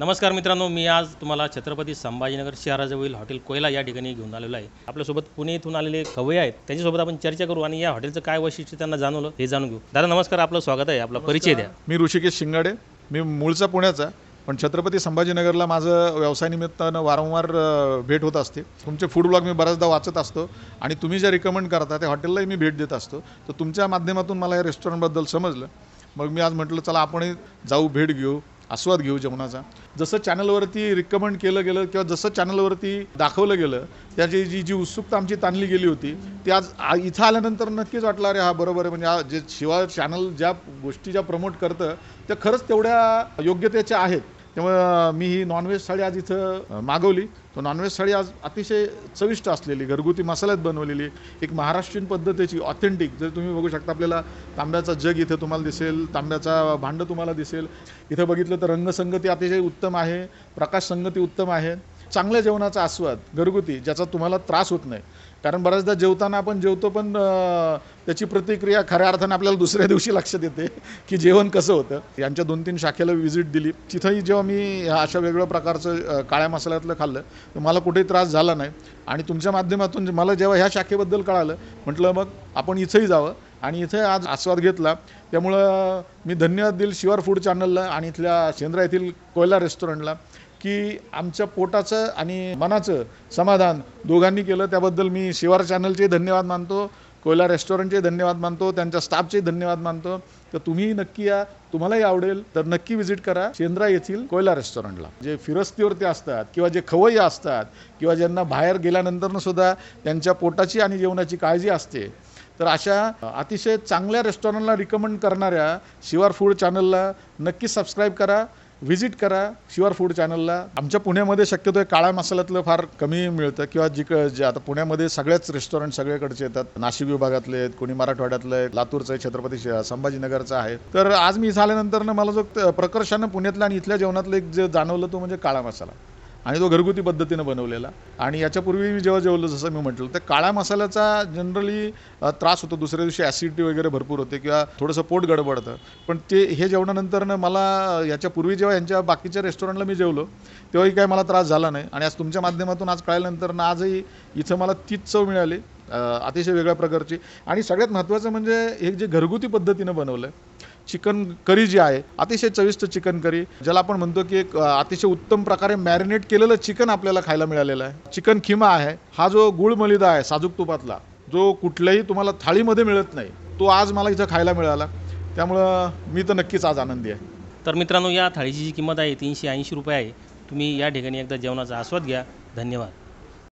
नमस्कार मित्रांनो मी आज तुम्हाला छत्रपती संभाजीनगर शहराजवळील हॉटेल कोयला या ठिकाणी घेऊन आलेलो आहे. आपल्यासोबत पुणे इथून आलेले खवय्ये आहेत. त्यांच्यासोबत आपण चर्चा करू आणि या हॉटेलचं काय वैशिष्ट्य त्यांना जाणवलं हे जाणून घेऊ. दादा नमस्कार आपलं स्वागत आहे. आपला परिचय द्या. मी ऋषिकेश शिंगाडे. मी मूळचा पुण्याचा पण छत्रपती संभाजीनगरला माझं व्यवसायानिमित्तानं वारंवार भेट होत असते. तुमचे फूड ब्लॉग मी बऱ्याचदा वाचत असतो. आणि तुम्ही जे रिकमेंड करता त्या हॉटेललाही मी भेट देत असतो. तर तुमच्या माध्यमातून मला या रेस्टॉरंटबद्दल समजलं. मग मी आज म्हटलं चला आपणही जाऊ भेट घेऊ आस्वाद घेऊ जेवणाचा जसं चॅनलवरती रिकमेंड केलं गेलं किंवा जसं चॅनलवरती दाखवलं गेलं त्याची जी जी उत्सुकता आमची ताणली गेली होती ती आज इथं आल्यानंतर नक्कीच वाटलं अरे हा बरोबर आहे. म्हणजे हा जे शिवाय चॅनल ज्या गोष्टी ज्या प्रमोट करतं त्या खरंच तेवढ्या योग्यतेच्या आहेत. त्यामुळं मी ही नॉनव्हेज थाळी आज इथं मागवली. तो नॉनव्हेज थाळी आज अतिशय चविष्ट असलेली घरगुती मसाल्यात बनवलेली एक महाराष्ट्रीयन पद्धतीची ऑथेंटिक जर तुम्ही बघू शकता आपल्याला तांब्याचा जग इथं तुम्हाला दिसेल तांब्याचा भांडं तुम्हाला दिसेल. इथं बघितलं तर रंगसंगती अतिशय उत्तम आहे प्रकाश संगती उत्तम आहे. चांगल्या जेवणाचा आस्वाद घरगुती ज्याचा तुम्हाला त्रास होत नाही. कारण बऱ्याचदा जेवताना आपण जेवतो पण त्याची प्रतिक्रिया खऱ्या अर्थाने आपल्याला दुसऱ्या दिवशी लक्षात येते की जेवण कसं होतं. यांच्या दोन तीन शाखेला व्हिजिट दिली. तिथंही जेव्हा मी ह्या अशा वेगवेगळ्या प्रकारचं काळ्या मसाल्यातलं खाल्लं तर मला कुठेही त्रास झाला नाही. आणि तुमच्या माध्यमातून मला जेव्हा ह्या शाखेबद्दल कळालं म्हटलं मग आपण इथंही जावं. आणि इथे आज आस्वाद घेतला. त्यामुळं मी धन्यवाद देईल शिवार फूड चॅनलला आणि इथल्या शेंद्रा येथील कोयला रेस्टॉरंटला. की आमच्या पोटाचं आणि मनाचं समाधान दोघांनी केलं. त्याबद्दल मी शिवार चॅनलचे धन्यवाद मानतो कोयला रेस्टॉरंटचे धन्यवाद मानतो त्यांच्या स्टाफचे धन्यवाद मानतो. तर तुम्ही नक्की या. तुम्हालाही आवडेल. तर नक्की व्हिजिट करा. शेंद्रा येथील कोयला रेस्टॉरंटला. जे फिरस्तीवरती असतात किंवा जे खवय्या असतात किंवा ज्यांना बाहेर गेल्यानंतरनं सुद्धा त्यांच्या पोटाची आणि जेवणाची काळजी असते. तर अशा अतिशय चांगल्या रेस्टॉरंटला रिकमेंड करणाऱ्या शिवार फूड चॅनलला नक्की सबस्क्राईब करा. व्हिजिट करा शिवार फूड चॅनलला. आमच्या पुण्यामध्ये शक्यतो हे काळ्या मसाल्यातलं फार कमी मिळतं किंवा जिक जे आता पुण्यामध्ये सगळ्याच रेस्टॉरंट सगळ्याकडचे येतात. नाशिक विभागातले आहेत कोणी मराठवाड्यातलं आहे लातूरचं आहे छत्रपती श- संभाजीनगरचं आहे. तर आज मी झाल्यानंतर मला जो प्रकर्षानं पुण्यातलं आणि इथल्या जेवणातलं एक जे जाणवलं तो म्हणजे काळा मसाला. आणि तो घरगुती पद्धतीनं बनवलेला. आणि याच्यापूर्वी मी जेव्हा जेवलं जसं मी म्हटलं तर काळ्या मसाल्याचा जनरली त्रास होतो. दुसऱ्या दिवशी ॲसिडिटी वगैरे भरपूर होते किंवा थोडंसं पोट गडबडतं. पण ते हे जेवणानंतरनं मला याच्यापूर्वी जेव्हा यांच्या बाकीच्या रेस्टॉरंटला मी जेवलो तेव्हाही काय मला त्रास झाला नाही. आणि आज तुमच्या माध्यमातून आज कळल्यानंतर आजही इथं मला तीच चव मिळाली अतिशय वेगळ्या प्रकारची. आणि सगळ्यात महत्त्वाचं म्हणजे हे जे घरगुती पद्धतीनं बनवलं आहे चिकन करी जी आहे अतिशय चविष्ट चिकन करी ज्याला आपण म्हणतो की एक अतिशय उत्तम प्रकारे मॅरिनेट केलेलं चिकन आपल्याला खायला मिळालेलं आहे. चिकन खिमा आहे हा जो गुळ मलिदा आहे साजूक तुपातला जो कुठल्याही तुम्हाला थाळीमध्ये मिळत नाही तो आज मला इथं खायला मिळाला. त्यामुळं मी तर नक्कीच आज आनंदी आहे. तर मित्रांनो या थाळीची जी किंमत आहे तीनशे ऐंशी रुपये आहे. तुम्ही या ठिकाणी एकदा जेवणाचा आस्वाद घ्या. धन्यवाद.